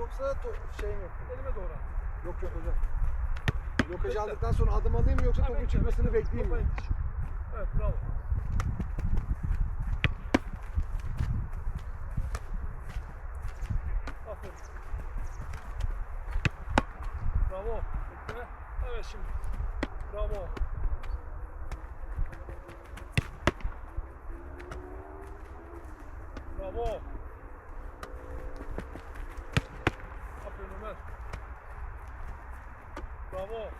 Yoksa to- şey mi? Elime doğru. at. Yok yok hocam. Blokajı aldıktan sonra adım alayım mı yoksa topun çıkmasını bekle. bekleyeyim mi? Topa yetiş. Evet bravo. Aferin. Bravo. Bekle. Evet şimdi. Bravo. Bravo. Aferin Ömer. Bravo.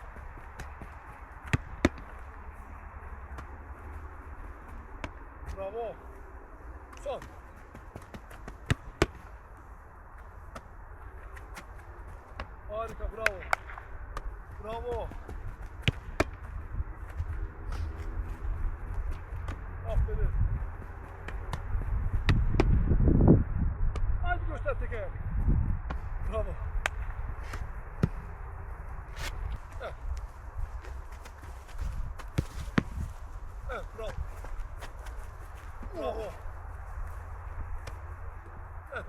Bravo. Son. Harika, bravo. Bravo. Aferin. Hadi göster tek ayak. Bravo. Evet. Evet, bravo. Bravo. Evet.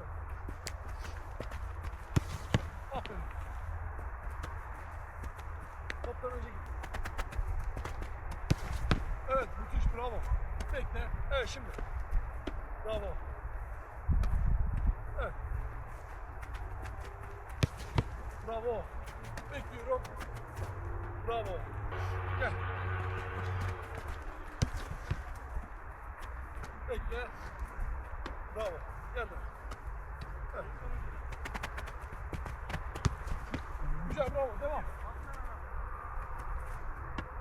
Aferin. Toptan önce git. Evet, müthiş bravo. Bekle. Evet şimdi. Bravo. Evet. Bravo. Bekliyorum. Bravo. Gel. Bekle. Bravo. Geldim. Evet. Güzel bravo. Devam.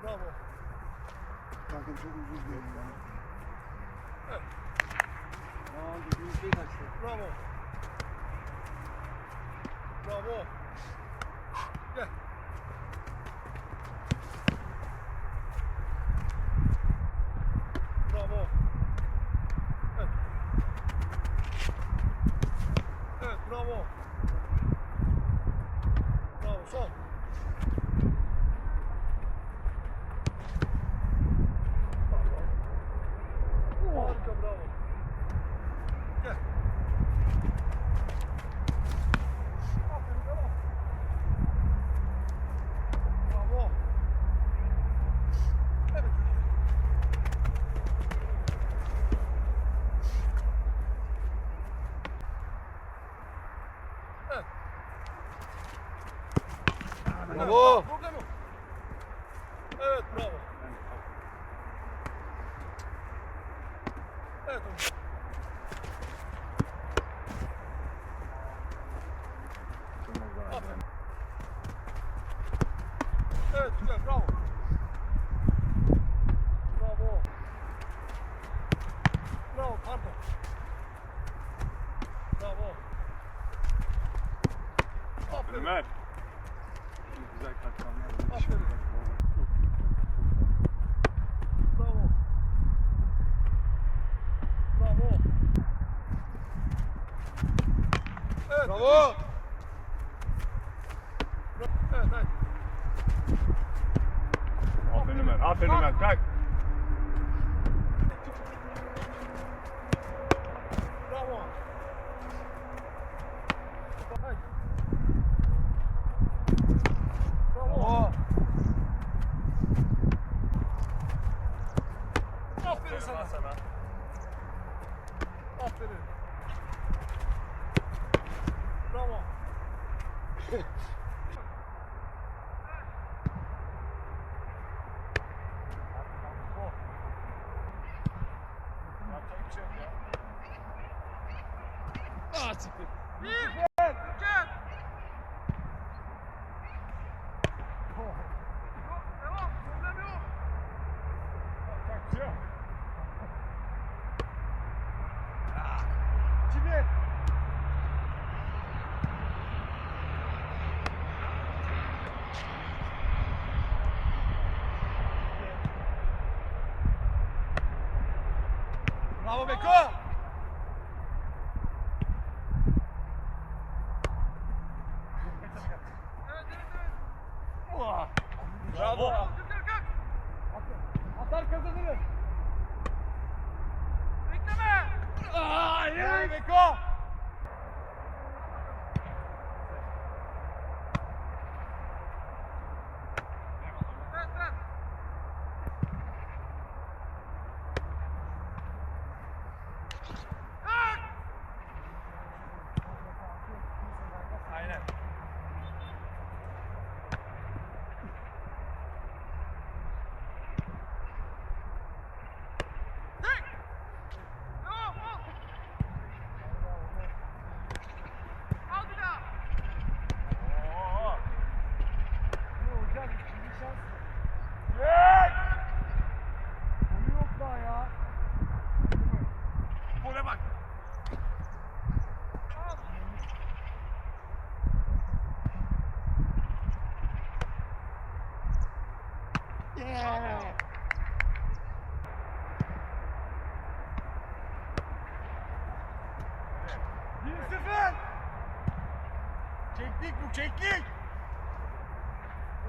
Bravo. Kanka çok uzun bir yol ya. Evet. Aa dediğin şey kaçtı. Bravo. Bravo. Gel. Bravo. Evet. Evet, bravo. Bravo, son. Bravo. Harika, bravo. Gel. Aferin, devam. Bravo. Evet. Evet. Bravo. Problem yok. Evet, bravo. Evet hocam. Aferin. Evet, güzel, bravo. Bravo. Bravo, pardon. Bravo. Aferin. Ömer. Şimdi güzel katlanlar. Aferin. Bravo. Bravo. Evet. Bravo. Evet, haydi. Aferin Ömer. Aferin Ömer. Kalk. Bravo. Haydi. Bravo. Aferin sana. Aferin. Bravo. Yapacak bir şey yok ya. Ah siktir. Gel. Gel. Devam. Problem yok. Yapacak bir şey yok. Kimi? Bravo Beko. Bravo. Atar kazanırız. Bekleme. Aa, Bravo Beko.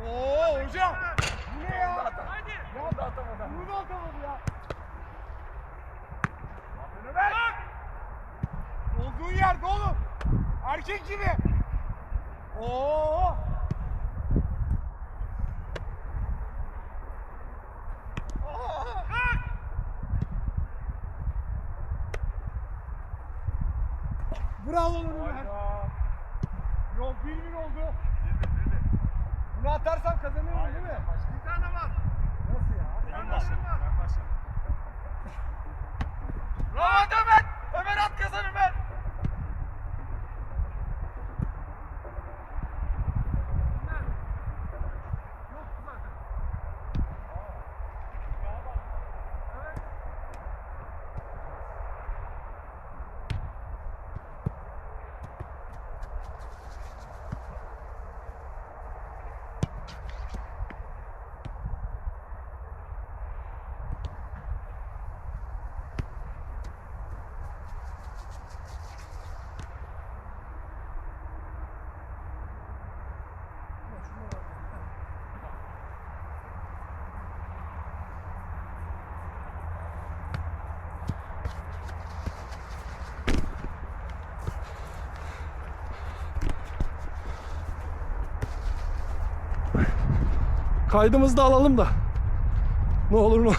Oo hocam. Bu ne ya? Hadi. Ya da atamadı. Bunu da atamadı ya. Ömer. Olduğun yerde oğlum. Erkek gibi. Oo. Bravo Ömer. Yok 1-1 oldu. Bunu atarsam kazanıyorum değil mi? Bir tane var. Nasıl ya? Ben başladım. Ben başladım. Kaydımızı da alalım da. Ne olur mu?